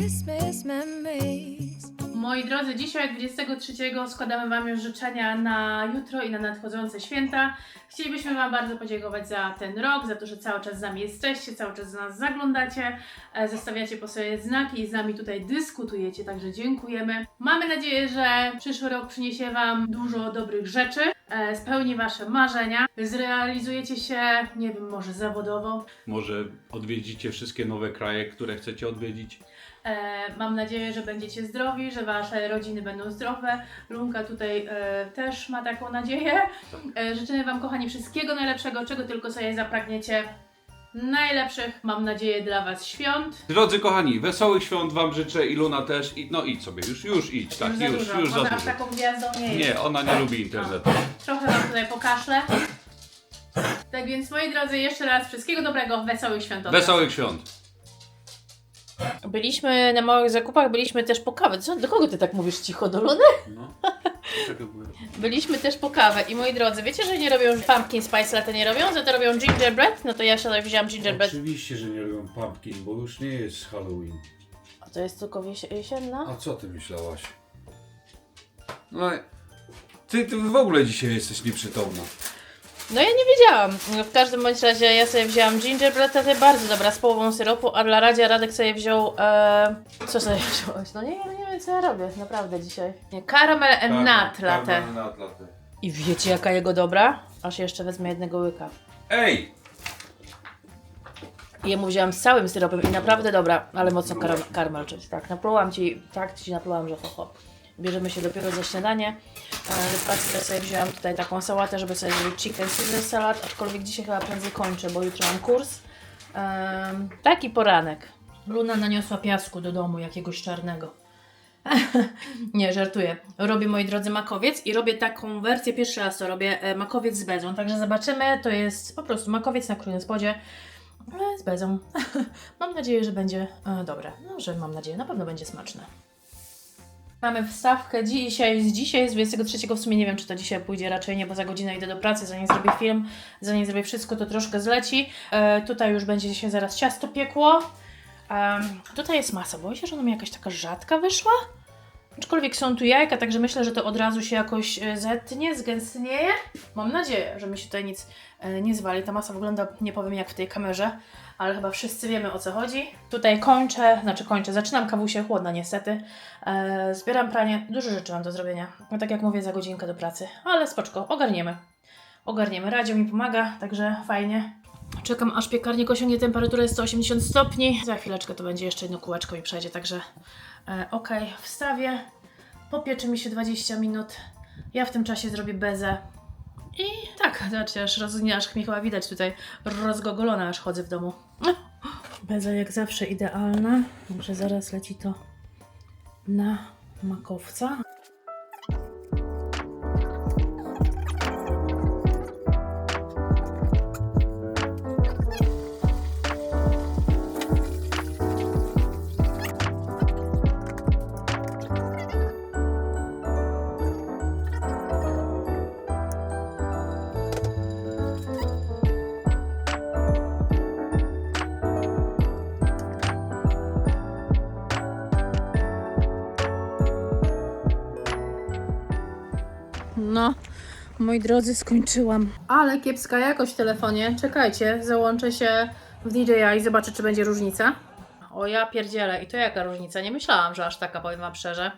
Christmas memories. Moi drodzy, dzisiaj 23 składamy Wam już życzenia na jutro i na nadchodzące święta. Chcielibyśmy Wam bardzo podziękować za ten rok, za to, że cały czas z nami jesteście, cały czas do nas zaglądacie, e, zostawiacie po sobie znaki i z nami tutaj dyskutujecie, także dziękujemy. Mamy nadzieję, że przyszły rok przyniesie Wam dużo dobrych rzeczy, e, spełni Wasze marzenia, zrealizujecie się, nie wiem, może zawodowo, Może odwiedzicie wszystkie nowe kraje, które chcecie odwiedzić. E, mam nadzieję, że będziecie zdrowi, że wasze rodziny będą zdrowe. Lunka tutaj e, też ma taką nadzieję. E, życzymy Wam, kochani, wszystkiego najlepszego, czego tylko sobie zapragniecie. Najlepszych, mam nadzieję, dla Was świąt. Drodzy kochani, wesołych świąt Wam życzę i Luna też. I, no idź sobie, już, już idź, tak, już za już, dużo. za Ona aż dużo. taką gwiazdą nie jest. Nie, ona nie lubi internetu. Trochę Wam tutaj pokażę. Tak więc, moi drodzy, jeszcze raz wszystkiego dobrego, wesołych świąt. od nas. Wesołych świąt. Byliśmy na małych zakupach, byliśmy też po kawę. Co, do kogo Ty tak mówisz cicho? Do Luny? No. Byliśmy też po kawę i moi drodzy, wiecie, że nie robią pumpkin spice latte nie robią, za to robią gingerbread? No to ja sobie wziąłam gingerbread. Oczywiście, że nie lubią pumpkin, bo już nie jest Halloween. A to jest tylko jesienna? A co ty myślałaś? No, ty, ty w ogóle dzisiaj jesteś nieprzytomna. No ja nie wiedziałam. No, W każdym bądź razie ja sobie wzięłam gingerbread latte, bardzo dobra, z połową syropu, a dla Radzia Radek sobie wziął... E... Co sobie wziąłeś? No nie, nie, nie wiem co ja robię, naprawdę dzisiaj. Nie, caramel and nut latte. Nut latte. I wiecie jaka jego dobra? Aż jeszcze wezmę jednego łyka. Ej! I jemu wzięłam z całym syropem i naprawdę dobra, ale mocno kar- karmel czyć. Tak, naplułam ci, tak ci naplułam, że ho, ho. Bierzemy się dopiero za śniadanie. E, Patrzcie, sobie wzięłam tutaj taką sałatę, żeby sobie zrobić chicken Caesar salad, aczkolwiek dzisiaj chyba prędzej kończę, bo jutro mam kurs. Em, taki poranek. Luna naniosła piasku do domu jakiegoś czarnego. Nie, żartuję. Robię, moi drodzy, makowiec i robię taką wersję, pierwszy raz to robię, e, makowiec z bezą. Także zobaczymy, to jest po prostu makowiec na królnym spodzie e, z bezą. mam nadzieję, że będzie dobre. No, że mam nadzieję, na pewno będzie smaczne. Mamy wstawkę dzisiaj, z dzisiaj, z 23, w sumie nie wiem, czy to dzisiaj pójdzie, raczej nie, bo za godzinę idę do pracy, zanim zrobię film, zanim zrobię wszystko, to troszkę zleci. E, tutaj już będzie się zaraz ciasto piekło. Em, tutaj jest masa, boję się, że ona mi jakaś taka rzadka wyszła. Aczkolwiek są tu jajka, także myślę, że to od razu się jakoś e, zetnie, zgęstnieje. Mam nadzieję, że mi się tutaj nic e, nie zwali. Ta masa wygląda, nie powiem jak w tej kamerze, ale chyba wszyscy wiemy o co chodzi. Tutaj kończę, znaczy kończę, zaczynam kawusię, chłodna niestety. E, zbieram pranie, dużo rzeczy mam do zrobienia. No tak jak mówię, za godzinkę do pracy, ale spoczko, ogarniemy. Ogarniemy, Radio mi pomaga, także fajnie. Czekam aż piekarnik osiągnie temperaturę 180 stopni. Za chwileczkę to będzie jeszcze jedno kółeczko mi przejdzie, także ok, wstawię. Popieczy mi się 20 minut. Ja w tym czasie zrobię bezę. I tak, zobaczcie, aż, roz, aż chyba widać tutaj rozgogolona, aż chodzę w domu. Beza jak zawsze idealna. Także zaraz leci to na makowca. No, moi drodzy, skończyłam. Ale kiepska jakość w telefonie. Czekajcie, załączę się w DJI i zobaczę, czy będzie różnica. O ja pierdzielę. I to jaka różnica? Nie myślałam, że aż taka, powiem Wam szczerze.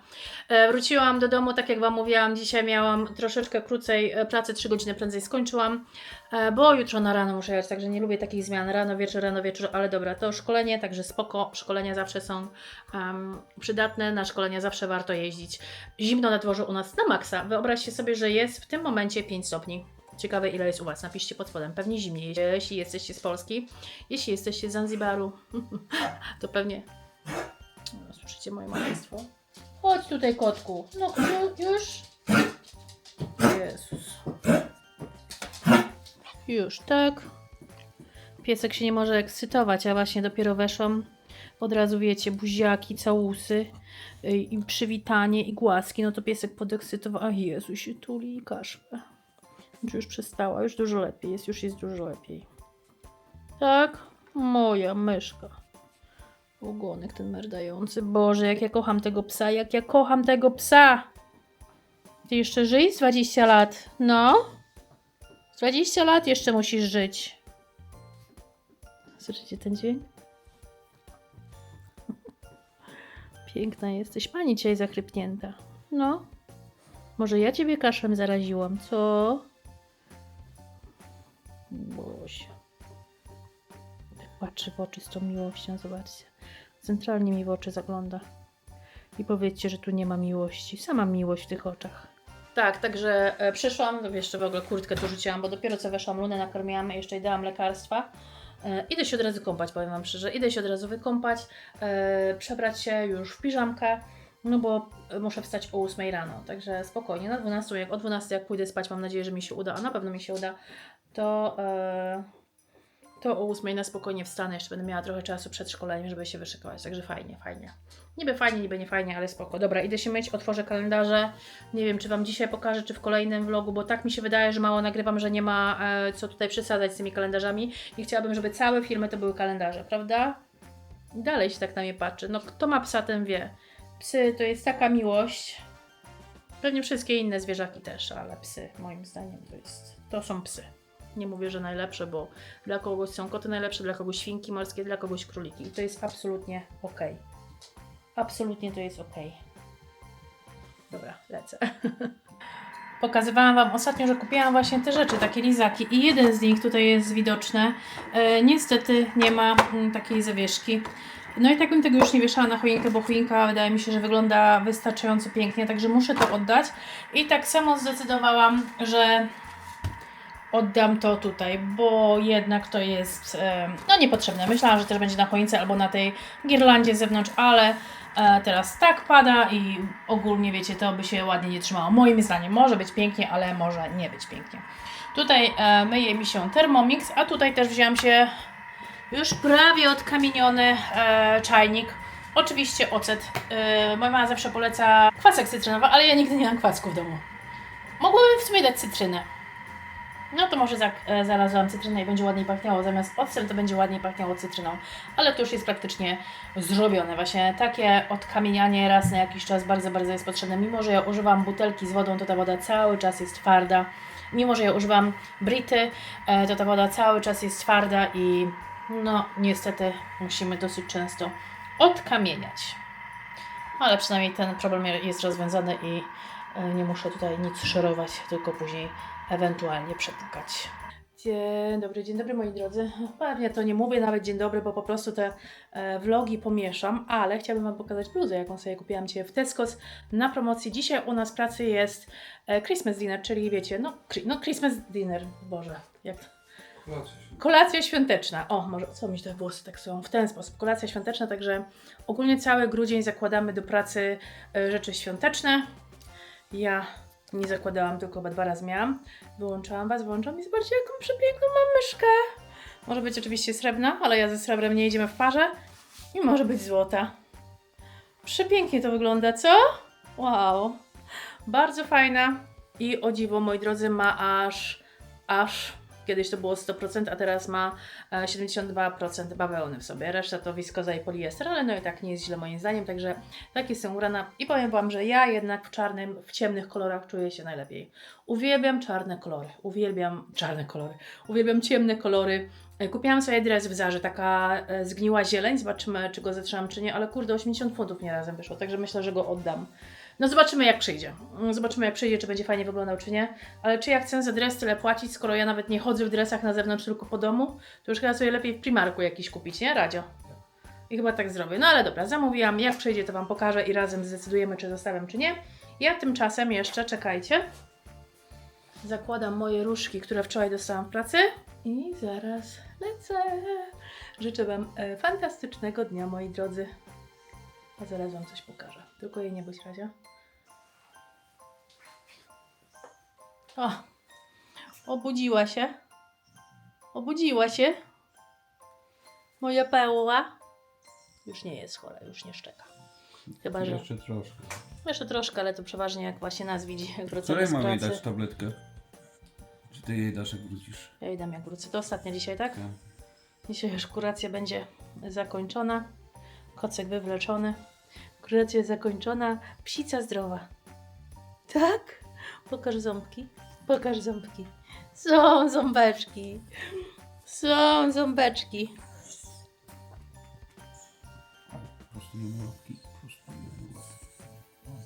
E, wróciłam do domu, tak jak Wam mówiłam, dzisiaj miałam troszeczkę krócej e, pracy, 3 godziny prędzej skończyłam, e, bo jutro na rano muszę jechać, także nie lubię takich zmian. Rano, wieczór, rano, wieczór, ale dobra, to szkolenie, także spoko. Szkolenia zawsze są em, przydatne, na szkolenia zawsze warto jeździć. Zimno na dworze u nas na maksa. Wyobraźcie sobie, że jest w tym momencie 5 stopni. Ciekawe ile jest u Was. Napiszcie pod spodem. Pewnie zimniej, jeśli jesteście z Polski. Jeśli jesteście z Zanzibaru, to pewnie... Słyszycie moje maleństwo? Chodź tutaj, kotku. No, ju- już. Jezus. Już, tak. Piesek się nie może ekscytować, a właśnie dopiero weszłam. Od razu wiecie, buziaki, całusy y, i przywitanie i głaski. No to piesek podekscytowany. A Jezu, się tuli i kaszle. Już przestała? Już dużo lepiej jest, już jest dużo lepiej. Tak? Moja myszka. Ogonek ten merdający. Boże, jak ja kocham tego psa, jak ja kocham tego psa. Ty jeszcze żyć? Z 20 lat. No? Z 20 lat jeszcze musisz żyć. Słyszycie ten dźwięk? Piękna jesteś. Pani dzisiaj zachrypnięta. No? Może ja ciebie kaszlem zaraziłam, co? Patrzy w oczy z tą miłością, zobaczcie. Centralnie mi w oczy zagląda. I powiedzcie, że tu nie ma miłości. Sama miłość w tych oczach. Tak, także e, przyszłam, jeszcze w ogóle kurtkę tu rzuciłam, bo dopiero co weszłam, Lunę nakarmiłam, jeszcze jej dałam lekarstwa. E, idę się od razu kąpać, powiem Wam szczerze. Idę się od razu wykąpać, e, przebrać się już w piżamkę, no bo muszę wstać o 8 rano, także spokojnie, na 12, jak o 12 jak pójdę spać, mam nadzieję, że mi się uda, a na pewno mi się uda, to, e, to o 8 na spokojnie wstanę, jeszcze będę miała trochę czasu przed szkoleniem, żeby się wyszykować, także fajnie, fajnie. Niby fajnie, niby nie fajnie, ale spoko. Dobra, idę się myć, otworzę kalendarze. Nie wiem, czy Wam dzisiaj pokażę, czy w kolejnym vlogu, bo tak mi się wydaje, że mało nagrywam, że nie ma e, co tutaj przesadzać z tymi kalendarzami. I chciałabym, żeby całe filmy to były kalendarze, prawda? Dalej się tak na mnie patrzy. No, kto ma psa, ten wie. Psy to jest taka miłość. Pewnie wszystkie inne zwierzaki też, ale psy, moim zdaniem, to jest. To są psy. Nie mówię, że najlepsze, bo dla kogoś są koty najlepsze, dla kogoś świnki morskie, dla kogoś króliki. I to jest absolutnie okej. Absolutnie to jest ok. Dobra, lecę. Pokazywałam Wam ostatnio, że kupiłam właśnie te rzeczy, takie lizaki i jeden z nich tutaj jest widoczny. E, niestety nie ma mm, takiej zawieszki. No i tak bym tego już nie wieszała na choinkę, bo choinka wydaje mi się, że wygląda wystarczająco pięknie, także muszę to oddać. I tak samo zdecydowałam, że oddam to tutaj, bo jednak to jest no niepotrzebne. Myślałam, że też będzie na choince albo na tej girlandzie z zewnątrz, ale e, teraz tak pada i ogólnie wiecie, to by się ładnie nie trzymało. Moim zdaniem może być pięknie, ale może nie być pięknie. Tutaj e, myje mi się Thermomix, a tutaj też wziąłem się już prawie odkamieniony e, czajnik. Oczywiście ocet. Moja mama zawsze poleca kwasek cytrynowy, ale ja nigdy nie mam kwasku w domu. Mogłabym w sumie dać cytrynę. No to może za, e, znalazłam cytrynę i będzie ładniej pachniało. Zamiast octem to będzie ładniej pachniało cytryną. Ale to już jest praktycznie zrobione. Właśnie takie odkamienianie raz na jakiś czas bardzo, bardzo jest potrzebne. Mimo, że ja używam butelki z wodą, to ta woda cały czas jest twarda. Mimo, że ja używam brity, e, to ta woda cały czas jest twarda i no niestety musimy dosyć często odkamieniać. Ale przynajmniej ten problem jest rozwiązany i e, nie muszę tutaj nic szorować, tylko później ewentualnie przepukać. Dzień dobry, dzień dobry moi drodzy. Pewnie to nie mówię nawet dzień dobry, bo po prostu te e, vlogi pomieszam, ale chciałabym Wam pokazać bluzę, jaką sobie kupiłam dzisiaj w Tesco's na promocji. Dzisiaj u nas w pracy jest e, Christmas dinner, czyli wiecie, no, no Christmas dinner, Boże, jak Kolacja świąteczna. O, może co mi te włosy tak są w ten sposób. Kolacja świąteczna, także ogólnie cały grudzień zakładamy do pracy e, rzeczy świąteczne. Ja nie zakładałam, tylko chyba dwa razy miałam. Wyłączałam Was, wyłączam i zobaczcie, jaką przepiękną mam myszkę. Może być oczywiście srebrna, ale ja ze srebrem nie jedziemy w parze. I może być złota. Przepięknie to wygląda, co? Wow. Bardzo fajna. I o dziwo, moi drodzy, ma aż, aż Kiedyś to było 100%, a teraz ma e, 72% bawełny w sobie. Reszta to wiskoza i poliester, ale no i tak nie jest źle moim zdaniem, także tak jestem ubrana. I powiem Wam, że ja jednak w czarnym, w ciemnych kolorach czuję się najlepiej. Uwielbiam czarne kolory, uwielbiam czarne kolory, uwielbiam ciemne kolory. E, Kupiłam sobie dres w Zarze, taka e, zgniła zieleń, zobaczymy czy go zatrzymam czy nie, ale kurde 80 funtów nie razem wyszło, także myślę, że go oddam. No zobaczymy jak przyjdzie. Mm, Zobaczymy jak przyjdzie, czy będzie fajnie wyglądał, czy nie. Ale czy ja chcę za dres tyle płacić, skoro ja nawet nie chodzę w dresach na zewnątrz, tylko po domu, to już chyba sobie lepiej w Primarku jakiś kupić, nie? Radio. I chyba tak zrobię. No ale dobra, zamówiłam. Jak przyjdzie, to Wam pokażę i razem zdecydujemy, czy zostawiam, czy nie. Ja tymczasem jeszcze, czekajcie. Zakładam moje różki, które wczoraj dostałam w pracy. I zaraz lecę. Życzę Wam e, fantastycznego dnia, moi drodzy. A zaraz Wam coś pokażę. Tylko jej nie bądź Radzia. O! Obudziła się. Obudziła się. Moja pełła. Już nie jest chora, już nie szczeka. Chyba, że Jeszcze troszkę. jeszcze troszkę, ale to przeważnie jak właśnie nas widzi, jak wracamy Której z mam jej pracy. dać tabletkę? Czy ty jej dasz jak wrócisz? Ja jej dam jak wrócę. To ostatnia dzisiaj, tak? Tak. Dzisiaj już kuracja będzie zakończona. Kocek wywleczony. Kuracja zakończona. Psica zdrowa. Tak? Pokaż ząbki. Pokaż ząbki. Są ząbeczki. Są ząbeczki.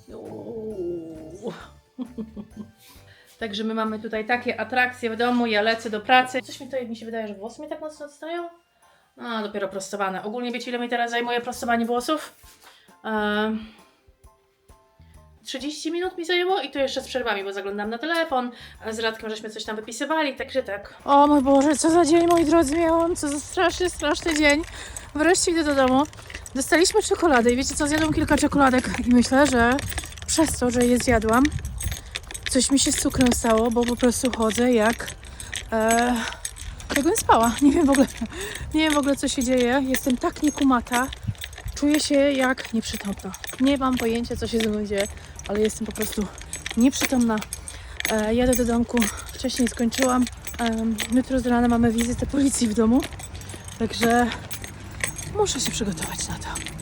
Uuu. Także my mamy tutaj takie atrakcje w domu, ja lecę do pracy. Coś mi to, mi się wydaje, że włosy mi tak mocno odstają. A, dopiero prostowane. Ogólnie wiecie, ile mi teraz zajmuje prostowanie włosów? Ehm, 30 minut mi zajęło i to jeszcze z przerwami, bo zaglądam na telefon, z Radkiem żeśmy coś tam wypisywali, także tak. O mój Boże, co za dzień, moi drodzy, miałam, co za straszny, straszny dzień. Wreszcie idę do domu. Dostaliśmy czekoladę i wiecie co, zjadłam kilka czekoladek i myślę, że przez to, że je zjadłam, coś mi się z cukrem stało, bo po prostu chodzę jak... E, jakbym spała. Nie wiem w ogóle, nie wiem w ogóle co się dzieje. Jestem tak niekumata. Czuję się jak nieprzytomna. Nie mam pojęcia co się ze mną dzieje, ale jestem po prostu nieprzytomna. E, jadę do domku. Wcześniej skończyłam. Em, jutro z rana mamy wizytę policji w domu. Także muszę się przygotować na to.